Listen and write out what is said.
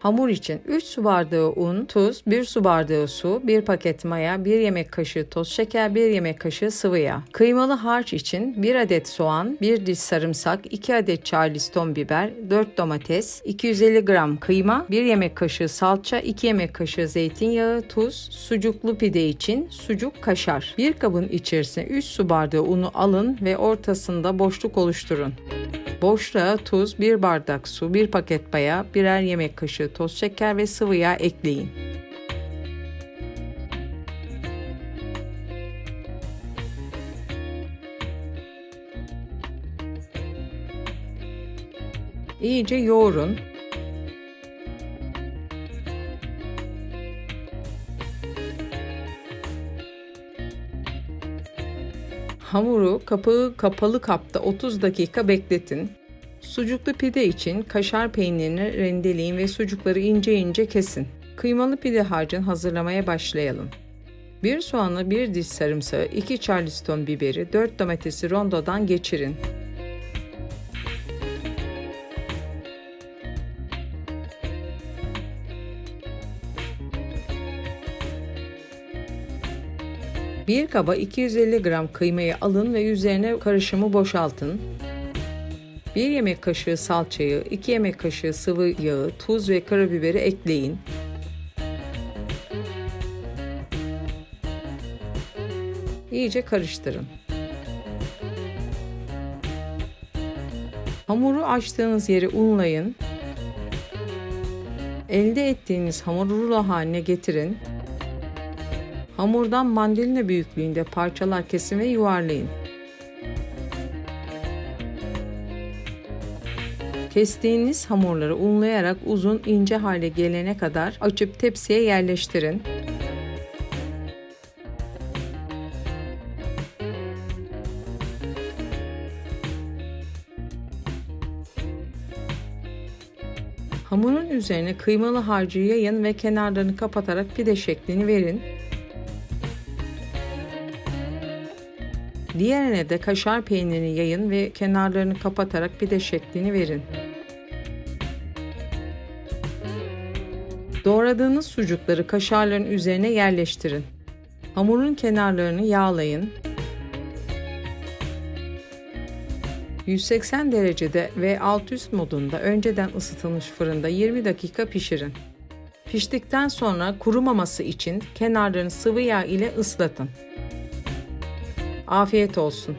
Hamur için 3 su bardağı un, tuz, 1 su bardağı su, 1 paket maya, 1 yemek kaşığı toz şeker, 1 yemek kaşığı sıvı yağ. Kıymalı harç için 1 adet soğan, 1 diş sarımsak, 2 adet charleston biber, 4 domates, 250 gram kıyma, 1 yemek kaşığı salça, 2 yemek kaşığı zeytinyağı, tuz, sucuklu pide için sucuk kaşar. Bir kabın içerisine 3 su bardağı unu alın ve ortasında boşluk oluşturun. Boşluğa tuz, 1 bardak su, 1 paket maya, birer yemek kaşığı toz şeker ve sıvı yağ ekleyin. İyice yoğurun. Hamuru kapağı kapalı kapta 30 dakika bekletin. Sucuklu pide için kaşar peynirini rendeleyin ve sucukları ince ince kesin. Kıymalı pide harcını hazırlamaya başlayalım. 1 soğanı, 1 diş sarımsağı, 2 charleston biberi, 4 domatesi rondodan geçirin. Bir kaba 250 gram kıymayı alın ve üzerine karışımı boşaltın. 1 yemek kaşığı salçayı, 2 yemek kaşığı sıvı yağı, tuz ve karabiberi ekleyin. İyice karıştırın. Hamuru açtığınız yeri unlayın. Elde ettiğiniz hamuru rulo haline getirin. Hamurdan mandalina büyüklüğünde parçalar kesin ve yuvarlayın. Kestiğiniz hamurları unlayarak uzun ince hale gelene kadar açıp tepsiye yerleştirin. Hamurun üzerine kıymalı harcı yayın ve kenarlarını kapatarak pide şeklini verin. Diğerine de kaşar peynirini yayın ve kenarlarını kapatarak pide şeklini verin. Doğradığınız sucukları kaşarların üzerine yerleştirin. Hamurun kenarlarını yağlayın. 180 derecede ve alt üst modunda önceden ısıtılmış fırında 20 dakika pişirin. Piştikten sonra kurumaması için kenarlarını sıvı yağ ile ıslatın. Afiyet olsun.